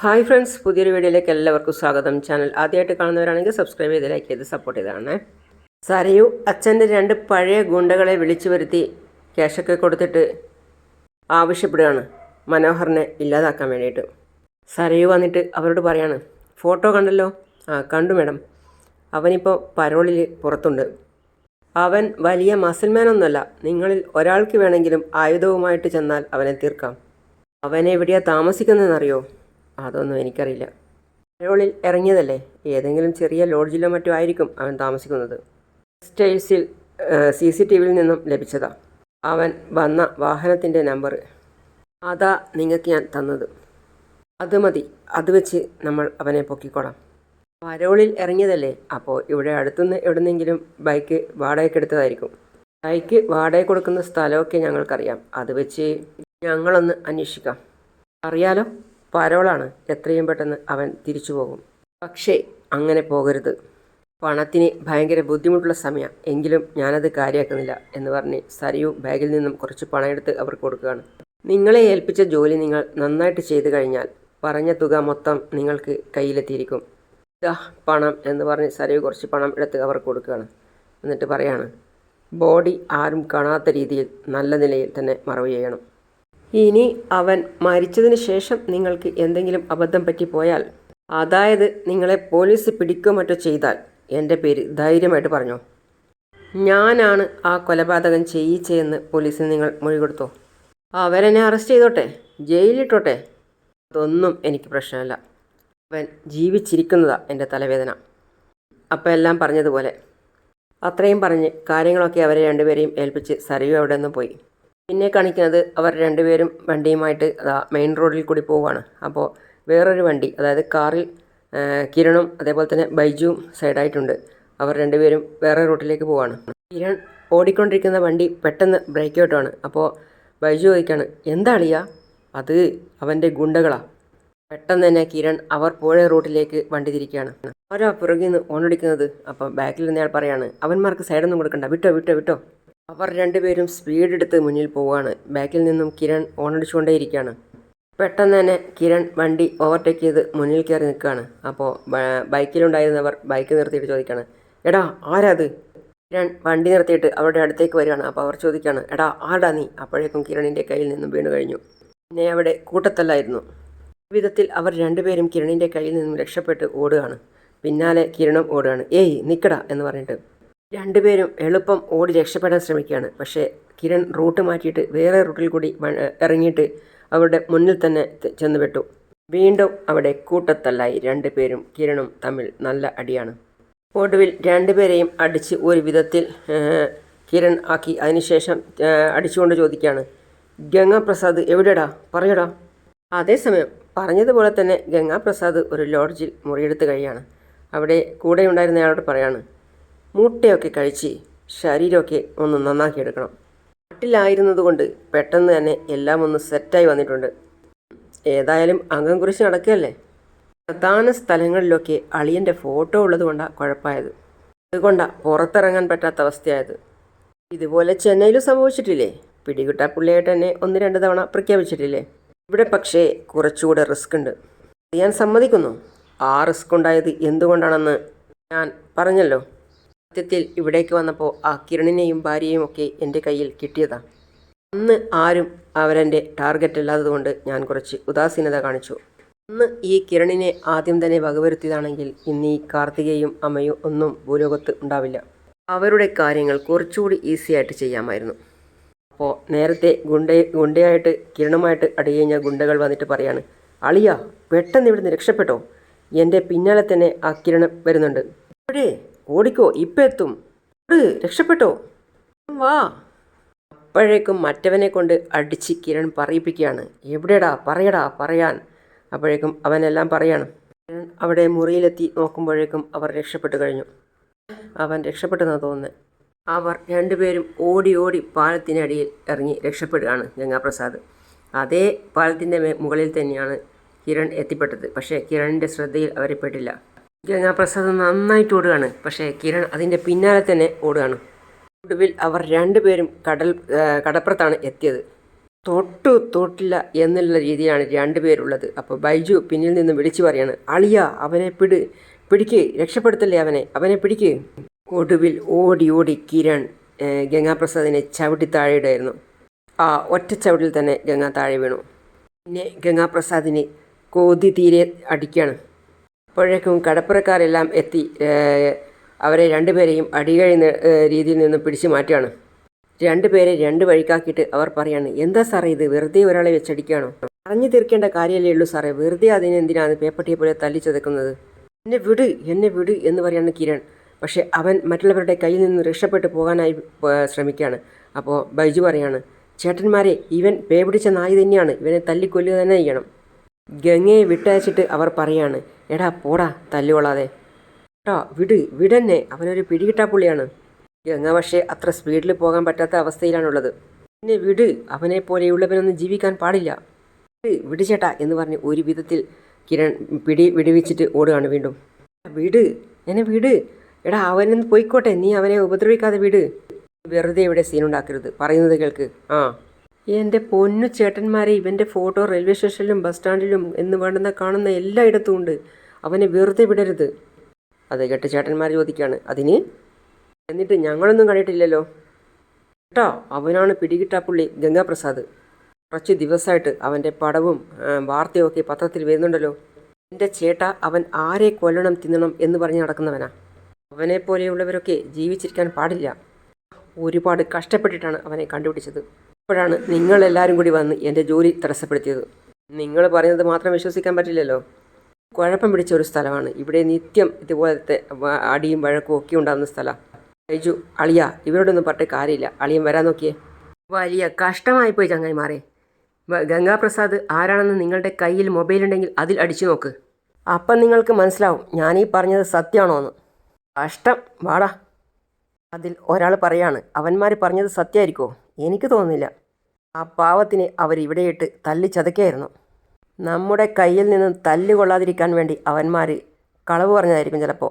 Hi friends പുതിയൊരു വീഡിയോയിലേക്ക് എല്ലാവർക്കും സ്വാഗതം. ചാനൽ ആദ്യമായിട്ട് കാണുന്നവരാണെങ്കിൽ സബ്സ്ക്രൈബ് ചെയ്ത് ലൈക്ക് ചെയ്ത് സപ്പോർട്ട് ചെയ്തതാണ്. സരയു അച്ഛന്റെ രണ്ട് പഴയ ഗുണ്ടകളെ വിളിച്ചു വരുത്തി ക്യാഷൊക്കെ കൊടുത്തിട്ട് ആവശ്യപ്പെടുകയാണ്. മനോഹറിനെ ഇല്ലാതാക്കാൻ വേണ്ടിയിട്ട്. സരയു വന്നിട്ട് അവരോട് പറയാണ് ഫോട്ടോ കണ്ടല്ലോ? ആ കണ്ടു മേഡം. അവനിപ്പോൾ പരോളിൽ പുറത്തുണ്ട്. അവൻ വലിയ മസിൽമാനൊന്നുമല്ല നിങ്ങളിൽ ഒരാൾക്ക് വേണമെങ്കിലും ആയുധവുമായിട്ട് ചെന്നാൽ അവനെ തീർക്കാം. അവനെവിടെയാണ് താമസിക്കുന്നതെന്നറിയോ? അതൊന്നും എനിക്കറിയില്ല. പരോളിൽ ഇറങ്ങിയതല്ലേ? ഏതെങ്കിലും ചെറിയ ലോഡ്ജിലോ മറ്റോ ആയിരിക്കും അവൻ താമസിക്കുന്നത്. സ്റ്റേഴ്സിൽ സി സി ടി വിയിൽ നിന്നും ലഭിച്ചതാ. അവൻ വന്ന വാഹനത്തിന്റെ നമ്പർ. അതാ നിങ്ങൾക്ക് ഞാൻ തന്നത്. അത് മതി. അത് വെച്ച് നമ്മൾ അവനെ പൊക്കിക്കോളാം. പരോളിൽ ഇറങ്ങിയതല്ലേ? അപ്പോൾ ഇവിടെ അടുത്തുനിന്ന് എവിടുന്നെങ്കിലും ബൈക്ക് വാടകയ്ക്ക് എടുത്തതായിരിക്കും. ബൈക്ക് വാടക കൊടുക്കുന്ന സ്ഥലമൊക്കെ ഞങ്ങൾക്കറിയാം. അത് വെച്ച് ഞങ്ങളൊന്ന് അന്വേഷിക്കാം. അറിയാലോ? പരോളാണ് എത്രയും പെട്ടെന്ന് അവൻ തിരിച്ചു പോകും. പക്ഷേ അങ്ങനെ പോകരുത്. പണത്തിന് ഭയങ്കര ബുദ്ധിമുട്ടുള്ള സമയം. എങ്കിലും ഞാനത് കാര്യമാക്കുന്നില്ല എന്ന് പറഞ്ഞ് സരിയു ബാഗിൽ നിന്നും കുറച്ച് പണം എടുത്ത് അവർക്ക് കൊടുക്കുകയാണ്. നിങ്ങളെ ഏൽപ്പിച്ച ജോലി നിങ്ങൾ നന്നായിട്ട് ചെയ്തു കഴിഞ്ഞാൽ പറഞ്ഞ തുക മൊത്തം നിങ്ങൾക്ക് കയ്യിലെത്തിയിരിക്കും. ഇതാ പണം എന്ന് പറഞ്ഞ് സരയു കുറച്ച് പണം എടുത്ത് അവർക്ക് കൊടുക്കുകയാണ്. എന്നിട്ട് പറയാണ് ബോഡി ആരും കാണാത്ത രീതിയിൽ നല്ല നിലയിൽ തന്നെ മറവ് ചെയ്യണം. ഇനി അവൻ മരിച്ചതിന് ശേഷം നിങ്ങൾക്ക് എന്തെങ്കിലും അബദ്ധം പറ്റിപ്പോയാൽ അതായത് നിങ്ങളെ പോലീസ് പിടിക്കുകയോ മറ്റോ ചെയ്താൽ എന്റെ പേര് ധൈര്യമായിട്ട് പറഞ്ഞു. ഞാനാണ് ആ കൊലപാതകം ചെയ്യിച്ചതെന്ന് പോലീസിന് നിങ്ങൾ മൊഴി കൊടുത്തോ? അവരെന്നെ അറസ്റ്റ് ചെയ്തോട്ടെ? ജയിലിലിട്ടോട്ടെ? അതൊന്നും എനിക്ക് പ്രശ്നമല്ല. അവൻ ജീവിച്ചിരിക്കുന്നതാ എന്റെ തലവേദന. അപ്പം എല്ലാം പറഞ്ഞതുപോലെ. അത്രയും പറഞ്ഞ് കാര്യങ്ങളൊക്കെ അവരെ രണ്ടുപേരെയും ഏൽപ്പിച്ച് സരയു അവിടെ നിന്ന് പോയി. പിന്നെ കാണിക്കുന്നത് അവർ രണ്ടുപേരും വണ്ടിയുമായിട്ട് അതാ മെയിൻ റോഡിൽ കൂടി പോവുകയാണ്. അപ്പോൾ വേറൊരു വണ്ടി അതായത് കാറിൽ കിരണും അതേപോലെ തന്നെ ബൈജുവും സൈഡായിട്ടുണ്ട് അവർ രണ്ടുപേരും വേറെ റൂട്ടിലേക്ക് പോവാണ് കിരൺ ഓടിക്കൊണ്ടിരിക്കുന്ന വണ്ടി പെട്ടെന്ന് ബ്രേക്ക് ഔട്ടാണ് അപ്പോൾ ബൈജു ചോദിക്കാണ് എന്താ അളിയാ? അത് അവന്റെ ഗുണ്ടകളാ. പെട്ടെന്ന് തന്നെ കിരൺ അവർ പോയ റൂട്ടിലേക്ക് വണ്ടി തിരിക്കുകയാണ്. അവരാ പുറകിൽ നിന്ന് ഓണടിക്കുന്നത് അപ്പം ബാക്കിൽ നിന്നയാൾ പറയാണ് അവന്മാർക്ക് സൈഡൊന്നും കൊടുക്കണ്ട. വിട്ടോ വിട്ടോ വിട്ടോ. അവർ രണ്ടുപേരും സ്പീഡ് എടുത്ത് മുന്നിൽ പോവുകയാണ് ബാക്കിൽ നിന്നും കിരൺ ഓണടിച്ചുകൊണ്ടേയിരിക്കുകയാണ് പെട്ടെന്ന് തന്നെ കിരൺ വണ്ടി ഓവർടേക്ക് ചെയ്ത് മുന്നിൽ കയറി നിൽക്കുകയാണ്. അപ്പോൾ ബൈക്കിലുണ്ടായിരുന്നവർ ബൈക്ക് നിർത്തിയിട്ട് ചോദിക്കുകയാണ് എടാ ആരാത് കിരൺ വണ്ടി നിർത്തിയിട്ട് അവരുടെ അടുത്തേക്ക് വരികയാണ്. അപ്പോൾ അവർ ചോദിക്കുകയാണ് എടാ ആടാ നീ? അപ്പോഴേക്കും കിരണിന്റെ കയ്യിൽ നിന്നും വീണു കഴിഞ്ഞു. പിന്നെ അവിടെ കൂട്ടത്തല്ലായിരുന്നു. വിധത്തിൽ അവർ രണ്ടുപേരും കിരണിന്റെ കയ്യിൽ നിന്നും രക്ഷപ്പെട്ട് ഓടുകയാണ്. പിന്നാലെ കിരണും ഓടുകയാണ്. ഏയ് നിൽക്കടാ എന്ന് പറഞ്ഞിട്ട് രണ്ടുപേരും എളുപ്പം ഓടി രക്ഷപ്പെടാൻ ശ്രമിക്കുകയാണ്. പക്ഷേ കിരൺ റൂട്ട് മാറ്റിയിട്ട് വേറെ റൂട്ടിൽ കൂടി ഇറങ്ങിയിട്ട് അവരുടെ മുന്നിൽ തന്നെ ചെന്നുപെട്ടു. ചെന്ന് പെട്ടു വീണ്ടും അവിടെ കൂട്ടത്തല്ലായി രണ്ടുപേരും കിരണും തമ്മിൽ നല്ല അടിയാണ്. ഒടുവിൽ രണ്ടുപേരെയും അടിച്ച് ഒരു വിധത്തിൽ കിരൺ ആക്കി. അതിനുശേഷം അടിച്ചുകൊണ്ട് ചോദിക്കുകയാണ് ഗംഗാപ്രസാദ് എവിടെടാ? പറയടാ. അതേസമയം പറഞ്ഞതുപോലെ തന്നെ ഗംഗാപ്രസാദ് ഒരു ലോഡ്ജിൽ മുറിയെടുത്ത് കഴിയാണ്. അവിടെ കൂടെ ഉണ്ടായിരുന്നയാളോട് പറയാണ് മുട്ടയൊക്കെ കഴിച്ച് ശരീരമൊക്കെ ഒന്ന് നന്നാക്കി എടുക്കണം. നാട്ടിലായിരുന്നതുകൊണ്ട് പെട്ടെന്ന് തന്നെ എല്ലാം ഒന്ന് സെറ്റായി വന്നിട്ടുണ്ട്. ഏതായാലും അംഗം കുറിച്ച് നടക്കുകയല്ലേ? പ്രധാന സ്ഥലങ്ങളിലൊക്കെ അളിയന്റെ ഫോട്ടോ ഉള്ളത് കൊണ്ടാണ് കുഴപ്പമായത്. അതുകൊണ്ടാണ് പുറത്തിറങ്ങാൻ പറ്റാത്ത അവസ്ഥയായത്. ഇതുപോലെ ചെന്നൈയിലും സംഭവിച്ചിട്ടില്ലേ? പിടികിട്ടാ പുള്ളിയായിട്ട് തന്നെ ഒന്ന് രണ്ട് തവണ പ്രഖ്യാപിച്ചിട്ടില്ലേ? ഇവിടെ പക്ഷേ കുറച്ചുകൂടെ റിസ്ക് ഉണ്ട്. ഞാൻ സമ്മതിക്കുന്നു. ആ റിസ്ക് ഉണ്ടായത് എന്തുകൊണ്ടാണെന്ന് ഞാൻ പറഞ്ഞല്ലോ. സത്യത്തിൽ ഇവിടേക്ക് വന്നപ്പോൾ ആ കിരണിനെയും ഭാര്യയും ഒക്കെ എന്റെ കയ്യിൽ കിട്ടിയതാണ് അന്ന് ആരും അവരെന്റെ ടാർഗറ്റ് അല്ലാത്തതുകൊണ്ട് ഞാൻ കുറച്ച് ഉദാസീനത കാണിച്ചു. അന്ന് ഈ കിരണിനെ ആദ്യം തന്നെ വകവരുത്തിയതാണെങ്കിൽ ഇന്ന് ഈ കാർത്തികയും അമ്മയും ഒന്നും ഭൂലോകത്ത് ഉണ്ടാവില്ല. അവരുടെ കാര്യങ്ങൾ കുറച്ചുകൂടി ഈസി ആയിട്ട് ചെയ്യാമായിരുന്നു. അപ്പോൾ നേരത്തെ ഗുണ്ട ഗുണ്ടയായിട്ട് കിരണുമായിട്ട് അടി കഴിഞ്ഞ ഗുണ്ടകൾ വന്നിട്ട് പറയാണ് അളിയ പെട്ടെന്ന് ഇവിടുന്ന് രക്ഷപ്പെട്ടോ? എന്റെ പിന്നാലെ തന്നെ ആ കിരണം വരുന്നുണ്ട്. എവിടെ ഓടിക്കോ ഇപ്പം എത്തും രക്ഷപ്പെട്ടോ. വാ. അപ്പോഴേക്കും മറ്റവനെ കൊണ്ട് അടിച്ച് കിരൺ പറയിപ്പിക്കുകയാണ്. എവിടെടാ? പറയടാ പറയാൻ. അപ്പോഴേക്കും അവനെല്ലാം പറയാണ്. കിരൺ അവിടെ മുറിയിലെത്തി നോക്കുമ്പോഴേക്കും അവർ രക്ഷപ്പെട്ടു കഴിഞ്ഞു. അവൻ രക്ഷപ്പെട്ടെന്ന് തോന്നുന്നത് അവർ രണ്ടുപേരും ഓടി ഓടി പാലത്തിനടിയിൽ ഇറങ്ങി രക്ഷപ്പെടുകയാണ് ഗംഗാപ്രസാദ്. അതേ പാലത്തിന്റെ മുകളിൽ തന്നെയാണ് കിരൺ എത്തിപ്പെട്ടത്. പക്ഷേ കിരണിന്റെ ശ്രദ്ധയിൽ അവരെ പെട്ടില്ല ഗംഗാപ്രസാദ് നന്നായിട്ട് ഓടുകയാണ്. പക്ഷേ കിരൺ അതിന്റെ പിന്നാലെ തന്നെ ഓടുകയാണ്. ഒടുവിൽ അവർ രണ്ടുപേരും കടൽ കടപ്പുറത്താണ് എത്തിയത്. തൊട്ടു തൊട്ടില്ല എന്നുള്ള രീതിയിലാണ് രണ്ടുപേരുള്ളത്. അപ്പോൾ ബൈജു പിന്നിൽ നിന്ന് വിളിച്ചു പറയാണ് അളിയ അവനെ പിടി പിടിക്ക് രക്ഷപ്പെടുത്തല്ലേ അവനെ? അവനെ പിടിക്ക്. ഒടുവിൽ ഓടി ഓടി കിരൺ ഗംഗാപ്രസാദിനെ ചവിട്ടി താഴെയിടായിരുന്നു ആ ഒറ്റ ചവിട്ടിൽ തന്നെ ഗംഗാ താഴെ വീണു. പിന്നെ ഗംഗാപ്രസാദിന് കോതി തീരെ അടിക്കുകയാണ്. അപ്പോഴേക്കും കടപ്പുറക്കാരെല്ലാം എത്തി. അവരെ രണ്ടുപേരെയും അടികഴിഞ്ഞ രീതിയിൽ നിന്ന് പിടിച്ചു മാറ്റുകയാണ്. രണ്ടുപേരെ രണ്ട് വഴിക്കാക്കിയിട്ട് അവർ പറയാണ് എന്താ സാറേ ഇത്? വെറുതെ ഒരാളെ വെച്ചടിക്കുകയാണോ? പറഞ്ഞു തീർക്കേണ്ട കാര്യമല്ലേ ഉള്ളൂ സാറേ. വെറുതെ അതിനെന്തിനാണ് പേപ്പട്ടിയെ പോലെ തല്ലി ചതക്കുന്നത്? എന്നെ വിട് എന്നെ വിട് എന്ന് പറയാണ് കിരൺ. പക്ഷേ അവൻ മറ്റുള്ളവരുടെ കയ്യിൽ നിന്ന് രക്ഷപ്പെട്ടു പോകാനായി ശ്രമിക്കുകയാണ്. അപ്പോൾ ബൈജു പറയാണ് ചേട്ടന്മാരെ ഇവൻ പേ പിടിച്ച നായി തന്നെയാണ്. ഇവനെ തല്ലിക്കൊല്ലുക തന്നെ ചെയ്യണം. ഗംഗയെ വിട്ടയച്ചിട്ട് അവർ പറയാണ് എടാ പോടാ തല്ലുകൊള്ളാതെ. എടാ വിട് വിടന്നെ. അവനൊരു പിടികിട്ടാ പുള്ളിയാണ്. ഗംഗ പക്ഷേ അത്ര സ്പീഡിൽ പോകാൻ പറ്റാത്ത അവസ്ഥയിലാണുള്ളത്. പിന്നെ വിട് അവനെ പോലെയുള്ളവനൊന്നും ജീവിക്കാൻ പാടില്ല. വിട് ചേട്ടാ എന്ന് പറഞ്ഞ് ഒരു വിധത്തിൽ കിരൺ പിടി വിടുവിച്ചിട്ട് ഓടുകയാണ് വീണ്ടും. വിട് എന്നെ വിട്. എടാ അവനൊന്ന് പോയിക്കോട്ടെ. നീ അവനെ ഉപദ്രവിക്കാതെ വിട്. വെറുതെ ഇവിടെ സീനുണ്ടാക്കരുത് പറയുന്നത് കേൾക്ക്. ആ. എന്റെ പൊന്നു ചേട്ടന്മാരെ ഇവന്റെ ഫോട്ടോ റെയിൽവേ സ്റ്റേഷനിലും ബസ് സ്റ്റാൻഡിലും എന്ന് വേണ്ടുന്ന കാണുന്ന എല്ലായിടത്തും ഉണ്ട്. അവനെ വെറുതെ വിടരുത്. അത് കേട്ട് ചേട്ടന്മാർ ചോദിക്കുകയാണ് അതിന്? എന്നിട്ട് ഞങ്ങളൊന്നും കണ്ടിട്ടില്ലല്ലോ. കേട്ടോ അവനാണ് പിടികിട്ടാ പുള്ളി ഗംഗാപ്രസാദ്. കുറച്ച് ദിവസമായിട്ട് അവന്റെ പടവും ആ, വാർത്തയും ഒക്കെ പത്രത്തിൽ വരുന്നുണ്ടല്ലോ. എന്റെ ചേട്ട അവൻ ആരെ കൊല്ലണം തിന്നണം എന്ന് പറഞ്ഞ് നടക്കുന്നവനാ. അവനെ പോലെയുള്ളവരൊക്കെ ജീവിച്ചിരിക്കാൻ പാടില്ല. ഒരുപാട് കഷ്ടപ്പെട്ടിട്ടാണ് അവനെ കണ്ടുപിടിച്ചത്. അപ്പോഴാണ് നിങ്ങളെല്ലാവരും കൂടി വന്ന് എന്റെ ജോലി തടസ്സപ്പെടുത്തിയത്. നിങ്ങൾ പറയുന്നത് മാത്രം വിശ്വസിക്കാൻ പറ്റില്ലല്ലോ. കുഴപ്പം പിടിച്ച ഒരു സ്ഥലമാണ്. ഇവിടെ നിത്യം ഇതുപോലത്തെ അടിയും വഴക്കും ഒക്കെ ഉണ്ടാകുന്ന സ്ഥലമാണ് കഴിച്ചു അളിയ ഇവരോടൊന്നും പറഞ്ഞിട്ട് കാര്യമില്ല. അളിയൻ വരാൻ നോക്കിയേ. വലിയ കഷ്ടമായിപ്പോയി ചങ്ങായിമാരെ. വ- ഗംഗാപ്രസാദ് ആരാണെന്ന് നിങ്ങളുടെ കയ്യിൽ മൊബൈൽ ഉണ്ടെങ്കിൽ അതിൽ അടിച്ചു നോക്ക്. അപ്പം നിങ്ങൾക്ക് മനസ്സിലാവും ഈ പറഞ്ഞത് സത്യമാണോ എന്ന്. കഷ്ടം. വാടാ. അതിൽ ഒരാൾ പറയാണ് അവന്മാർ പറഞ്ഞത് സത്യമായിരിക്കുമോ എനിക്ക് തോന്നുന്നില്ല. ആ പാവത്തിനെ അവരിവിടെയിട്ട് ചതക്കായിരുന്നു നമ്മുടെ കയ്യിൽ നിന്ന് തല്ല് കൊള്ളാതിരിക്കാൻ വേണ്ടി അവന്മാർ കളവ് പറഞ്ഞതായിരിക്കും ചിലപ്പോൾ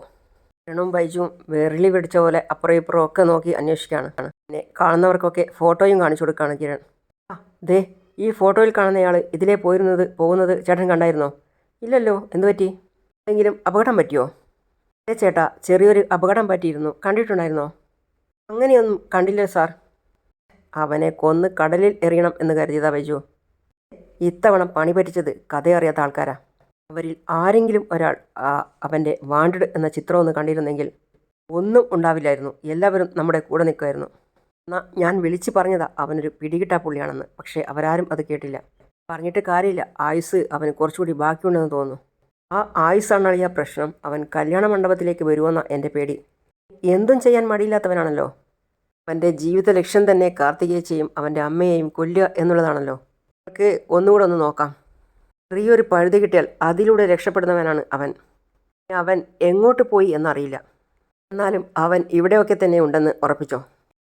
രണും ബൈജുവും വെറിലി പിടിച്ച പോലെ അപ്പുറം ഇപ്പുറം ഒക്കെ നോക്കി അന്വേഷിക്കുകയാണ്. പിന്നെ കാണുന്നവർക്കൊക്കെ ഫോട്ടോയും കാണിച്ചു കൊടുക്കുകയാണ് കിരൺ. ആ ദേ ഈ ഫോട്ടോയിൽ കാണുന്നയാൾ ഇതിലേ പോയിരുന്നത് പോകുന്നത് ചേട്ടൻ കണ്ടായിരുന്നോ? ഇല്ലല്ലോ എന്തു പറ്റി? എന്തെങ്കിലും അപകടം പറ്റിയോ? ഏ ചേട്ടാ ചെറിയൊരു അപകടം പറ്റിയിരുന്നു. കണ്ടിട്ടുണ്ടായിരുന്നോ? അങ്ങനെയൊന്നും കണ്ടില്ല സാർ. അവനെ കൊന്ന് കടലിൽ എറിയണം എന്ന് കരുതിയതാ ബൈജു. ഇത്തവണ പണി പറ്റിച്ചത് കഥയറിയാത്ത ആൾക്കാരാ. അവരിൽ ആരെങ്കിലും ഒരാൾ അവന്റെ വാണ്ടഡ് എന്ന ചിത്രം ഒന്ന് കണ്ടിരുന്നെങ്കിൽ ഒന്നും ഉണ്ടാവില്ലായിരുന്നു. എല്ലാവരും നമ്മുടെ കൂടെ നിൽക്കുമായിരുന്നു എന്നാൽ ഞാൻ വിളിച്ചു പറഞ്ഞതാ അവനൊരു പിടികിട്ടാ പുള്ളിയാണെന്ന്. പക്ഷേ അവരാരും അത് കേട്ടില്ല. പറഞ്ഞിട്ട് കാര്യമില്ല. ആയുസ് അവന് കുറച്ചുകൂടി ബാക്കിയുണ്ടെന്ന് തോന്നുന്നു. ആ ആയുസ്സാണ് അളിയ പ്രശ്നം. അവൻ കല്യാണ മണ്ഡപത്തിലേക്ക് വരുമെന്ന എന്റെ പേടി. എന്തും ചെയ്യാൻ മടിയില്ലാത്തവനാണല്ലോ. അവന്റെ ജീവിത ലക്ഷ്യം തന്നെ കാർത്തികേച്ചയും അവന്റെ അമ്മയെയും കൊല്ലുക എന്നുള്ളതാണല്ലോ. നമുക്ക് ഒന്നുകൂടെ ഒന്ന് നോക്കാം. ചെറിയൊരു പഴുതി കിട്ടിയാൽ അതിലൂടെ രക്ഷപ്പെടുന്നവനാണ് അവൻ. അവൻ എങ്ങോട്ട് പോയി എന്നറിയില്ല. എന്നാലും അവൻ ഇവിടെയൊക്കെ തന്നെ ഉണ്ടെന്ന് ഉറപ്പിച്ചോ?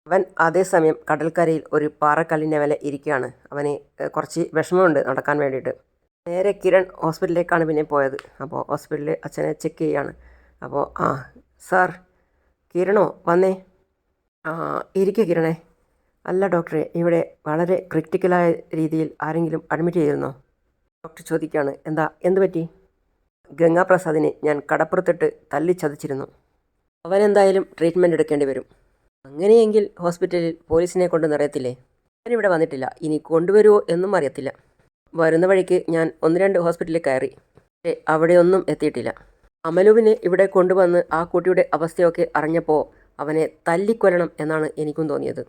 അവൻ അതേസമയം കടൽക്കരയിൽ ഒരു പാറക്കല്ലിന്റെ മേലെ ഇരിക്കുകയാണ്. അവന് കുറച്ച് വിഷമമുണ്ട് നടക്കാൻ വേണ്ടിയിട്ട്. നേരെ കിരൺ ഹോസ്പിറ്റലിലേക്കാണ് പിന്നെ പോയത്. അപ്പോൾ ഹോസ്പിറ്റലിൽ അച്ഛനെ ചെക്ക് ചെയ്യാണ്. അപ്പോൾ ആ സാർ കിരണോ വന്നേ. ഇരിക്കുക കിരണേ. അല്ല ഡോക്ടറെ ഇവിടെ വളരെ ക്രിറ്റിക്കലായ രീതിയിൽ ആരെങ്കിലും അഡ്മിറ്റ് ചെയ്തിരുന്നോ? ഡോക്ടർ ചോദിക്കുകയാണ്. എന്താ എന്ത് പറ്റി? ഗംഗാപ്രസാദിനെ ഞാൻ കടപ്പുറത്തിട്ട് തല്ലിച്ചതച്ചിരുന്നു അവനെന്തായാലും ട്രീറ്റ്മെന്റ് എടുക്കേണ്ടി വരും. അങ്ങനെയെങ്കിൽ ഹോസ്പിറ്റലിൽ പോലീസിനെ കൊണ്ട് നിറയത്തില്ലേ? ഞാനിവിടെ വന്നിട്ടില്ല. ഇനി കൊണ്ടുവരുമോ എന്നും അറിയത്തില്ല. വരുന്ന വഴിക്ക് ഞാൻ ഒന്ന് രണ്ട് ഹോസ്പിറ്റലിൽ കയറി. പക്ഷേ അവിടെയൊന്നും എത്തിയിട്ടില്ല. അമലുവിനെ ഇവിടെ കൊണ്ടുവന്ന് ആ കുട്ടിയുടെ അവസ്ഥയൊക്കെ അറിഞ്ഞപ്പോൾ അവനെ തല്ലിക്കൊല്ലണം എന്നാണ് എനിക്കും തോന്നിയത്.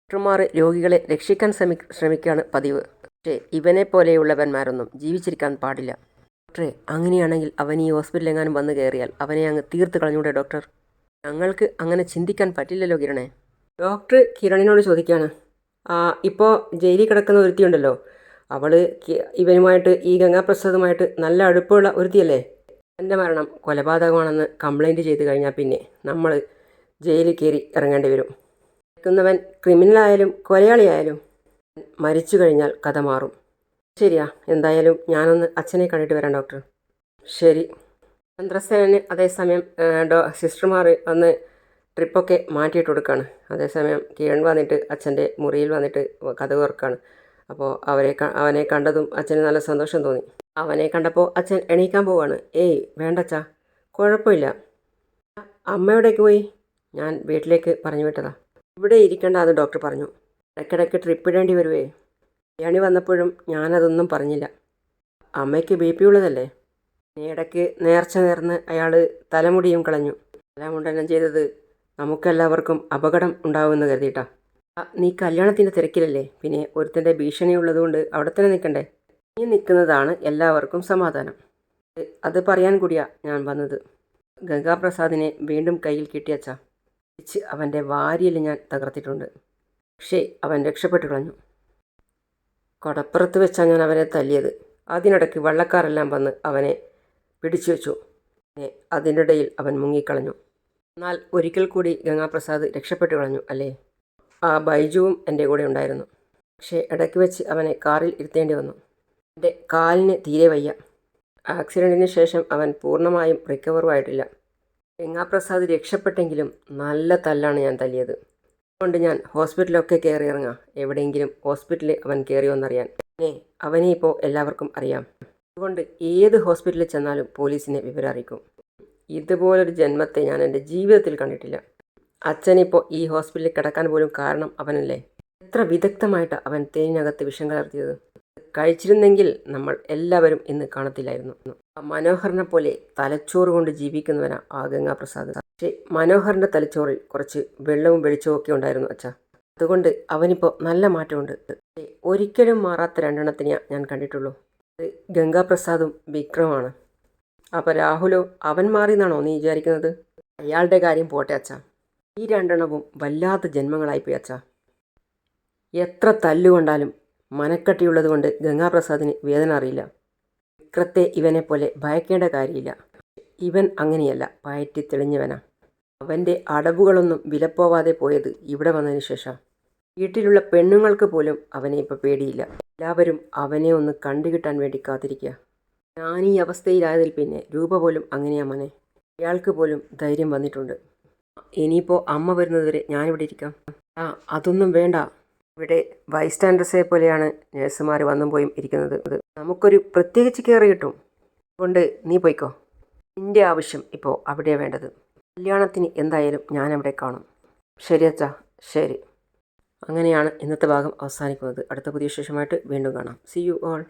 ഡോക്ടർമാർ രോഗികളെ രക്ഷിക്കാൻ ശ്രമി ശ്രമിക്കുകയാണ് പതിവ്. പക്ഷേ ഇവനെ പോലെയുള്ളവന്മാരൊന്നും ജീവിച്ചിരിക്കാൻ പാടില്ല. ഡോക്ടറെ അങ്ങനെയാണെങ്കിൽ അവൻ ഈ ഹോസ്പിറ്റലിൽ എങ്ങാനും വന്നു കയറിയാൽ അവനെ അങ്ങ് തീർത്ത് കളഞ്ഞൂടെ ഡോക്ടർ? ഞങ്ങൾക്ക് അങ്ങനെ ചിന്തിക്കാൻ പറ്റില്ലല്ലോ കിരണേ. ഡോക്ടർ കിരണിനോട് ചോദിക്കുകയാണ് ഇപ്പോൾ ജയിലിൽ കിടക്കുന്ന ഒരുത്തിയുണ്ടല്ലോ. അവൾ ഇവനുമായിട്ട് ഈ ഗംഗാപ്രസാദുമായിട്ട് നല്ല അടുപ്പമുള്ള ഒരുത്തിയല്ലേ? എന്റെ മരണം കൊലപാതകമാണെന്ന് കംപ്ലൈന്റ് ചെയ്ത് കഴിഞ്ഞാൽ പിന്നെ നമ്മൾ ജയിലിൽ കയറി ഇറങ്ങേണ്ടി വരും. നിൽക്കുന്നവൻ ക്രിമിനലായാലും കൊലയാളിയായാലും മരിച്ചു കഴിഞ്ഞാൽ കഥ മാറും. ശരിയാ എന്തായാലും ഞാനൊന്ന് അച്ഛനെ കണ്ടിട്ട് വരാം ഡോക്ടർ. ശരി. ചന്ദ്രസേനന് അതേസമയം ഡോ സിസ്റ്റർമാർ ഒന്ന് ട്രിപ്പൊക്കെ മാറ്റിയിട്ട് കൊടുക്കുകയാണ് അതേസമയം കിരൺ വന്നിട്ട് അച്ഛന്റെ മുറിയിൽ വന്നിട്ട് കഥ കുറക്കുകയാണ് അപ്പോൾ അവരെ അവനെ കണ്ടതും അച്ഛന് നല്ല സന്തോഷം തോന്നി. അവനെ കണ്ടപ്പോൾ അച്ഛൻ എണീക്കാൻ പോവാണ്. ഏയ് വേണ്ടച്ചാ കുഴപ്പമില്ല. അമ്മയോടേക്ക് പോയി? ഞാൻ വീട്ടിലേക്ക് പറഞ്ഞു വിട്ടതാ. ഇവിടെ ഇരിക്കേണ്ട അത് ഡോക്ടർ പറഞ്ഞു. ഇടയ്ക്കിടയ്ക്ക് ട്രിപ്പ് ഇടേണ്ടി വരുവേ. കല്യാണി വന്നപ്പോഴും ഞാനതൊന്നും പറഞ്ഞില്ല. അമ്മയ്ക്ക് ബി പി ഉള്ളതല്ലേ? ഇടയ്ക്ക് നേർച്ച നേർന്ന് അയാൾ തലമുടിയും കളഞ്ഞു. തലമുണ്ടനം ചെയ്തത് നമുക്കെല്ലാവർക്കും അപകടം ഉണ്ടാവുമെന്ന് കരുതിയിട്ടാ. നീ കല്യാണത്തിന്റെ തിരക്കിലല്ലേ? പിന്നെ ഒരുത്തന്റെ ഭീഷണി ഉള്ളതുകൊണ്ട് അവിടെ തന്നെ നിൽക്കണ്ടേ? നീ നിൽക്കുന്നതാണ് എല്ലാവർക്കും സമാധാനം. അത് പറയാൻ കൂടിയാ ഞാൻ വന്നത്. ഗംഗാപ്രസാദിനെ വീണ്ടും കയ്യിൽ കിട്ടിയച്ച. തിരിച്ച് അവന്റെ വാരിയിൽ ഞാൻ തകർത്തിട്ടുണ്ട്. പക്ഷേ അവൻ രക്ഷപ്പെട്ടു കളഞ്ഞു. കൊടപ്പുറത്ത് വെച്ചാണ് ഞാൻ അവനെ തല്ലിയത്. അതിനിടയ്ക്ക് വള്ളക്കാരെല്ലാം വന്ന് അവനെ പിടിച്ചു വെച്ചു. അതിനിടയിൽ അവൻ മുങ്ങിക്കളഞ്ഞു. എന്നാൽ ഒരിക്കൽ കൂടി ഗംഗാപ്രസാദ് രക്ഷപ്പെട്ടു കളഞ്ഞു അല്ലേ? ആ ബൈജുവും എന്റെ കൂടെ ഉണ്ടായിരുന്നു. പക്ഷേ ഇടയ്ക്ക് വെച്ച് അവനെ കാറിൽ ഇരുത്തേണ്ടി വന്നു. എന്റെ കാലിന് തീരെ വയ്യ. ആക്സിഡന്റിന് ശേഷം അവൻ പൂർണമായും റിക്കവറും ആയിട്ടില്ല ഗംഗാപ്രസാദ് രക്ഷപ്പെട്ടെങ്കിലും നല്ല തല്ലാണ് ഞാൻ തല്ലിയത്. അതുകൊണ്ട് ഞാൻ ഹോസ്പിറ്റലൊക്കെ കയറി ഇറങ്ങാം എവിടെയെങ്കിലും ഹോസ്പിറ്റലിൽ അവൻ കയറിയോന്നറിയാൻ പിന്നെ അവനെ ഇപ്പോൾ എല്ലാവർക്കും അറിയാം. അതുകൊണ്ട് ഏത് ഹോസ്പിറ്റലിൽ ചെന്നാലും പോലീസിനെ വിവരം അറിയിക്കും. ഇതുപോലൊരു ജന്മത്തെ ഞാൻ എന്റെ ജീവിതത്തിൽ കണ്ടിട്ടില്ല. അച്ഛനിപ്പോൾ ഈ ഹോസ്പിറ്റലിൽ കിടക്കാൻ പോലും കാരണം അവനല്ലേ? എത്ര വിദഗ്ധമായിട്ട് അവൻ തേനിനകത്ത് വിഷം കലർത്തിയത്. കഴിച്ചിരുന്നെങ്കിൽ നമ്മൾ എല്ലാവരും ഇന്ന് കാണത്തില്ലായിരുന്നു. മനോഹറിനെ പോലെ തലച്ചോറ് കൊണ്ട് ജീവിക്കുന്നവനാ ആ ഗംഗാപ്രസാദ്. പക്ഷേ മനോഹറിന്റെ തലച്ചോറിൽ കുറച്ച് വെള്ളവും വെളിച്ചവും ഒക്കെ ഉണ്ടായിരുന്നു അച്ഛാ. അതുകൊണ്ട് അവനിപ്പോൾ നല്ല മാറ്റമുണ്ട്. ഒരിക്കലും മാറാത്ത രണ്ടെണ്ണത്തിനെയാ ഞാൻ കണ്ടിട്ടുള്ളൂ. അത് ഗംഗാപ്രസാദും വിക്രമാണ്. അപ്പോൾ രാഹുലോ അവൻ മാറിയെന്നാണോ നീ വിചാരിക്കുന്നത്? അയാളുടെ കാര്യം പോട്ടെ അച്ഛാ. ഈ രണ്ടെണ്ണവും വല്ലാത്ത ജന്മങ്ങളായിപ്പോയി അച്ഛാ. എത്ര തല്ലുകൊണ്ടാലും മനക്കട്ടിയുള്ളത് കൊണ്ട് ഗംഗാപ്രസാദിന് വേദന അറിയില്ല. വിക്രത്തെ ഇവനെ പോലെ ഭയക്കേണ്ട കാര്യമില്ല. ഇവൻ അങ്ങനെയല്ല പയറ്റി തെളിഞ്ഞവനാ. അവന്റെ അടവുകളൊന്നും വിലപ്പോവാതെ പോയത് ഇവിടെ വന്നതിന് ശേഷം. വീട്ടിലുള്ള പെണ്ണുങ്ങൾക്ക് പോലും അവനെ ഇപ്പോൾ പേടിയില്ല. എല്ലാവരും അവനെ ഒന്ന് കണ്ടുകിട്ടാൻ വേണ്ടി കാത്തിരിക്കുക ഞാൻ ഈ അവസ്ഥയിലായതിൽ പിന്നെ രൂപ പോലും അങ്ങനെയാ മോനെ. അയാൾക്ക് പോലും ധൈര്യം വന്നിട്ടുണ്ട്. ഇനിയിപ്പോൾ അമ്മ വരുന്നതുവരെ ഞാനിവിടെ ഇരിക്കാം. ആ അതൊന്നും വേണ്ട. ഇവിടെ ബൈസ്റ്റാൻഡേഴ്സെ പോലെയാണ് നഴ്സുമാർ വന്നും പോയും ഇരിക്കുന്നത്. നമുക്കൊരു പ്രത്യേകിച്ച് കെയർ കിട്ടും. അതുകൊണ്ട് നീ പോയിക്കോ. നിന്റെ ആവശ്യം ഇപ്പോൾ അവിടെയാണ് വേണ്ടത്. കല്യാണത്തിന് എന്തായാലും ഞാൻ അവിടെ കാണും. ശരി അച്ഛാ ശരി. അങ്ങനെയാണ് ഇന്നത്തെ ഭാഗം അവസാനിക്കുന്നത്. അടുത്ത പുതിയ ശേഷമായിട്ട് വീണ്ടും കാണാം. C you all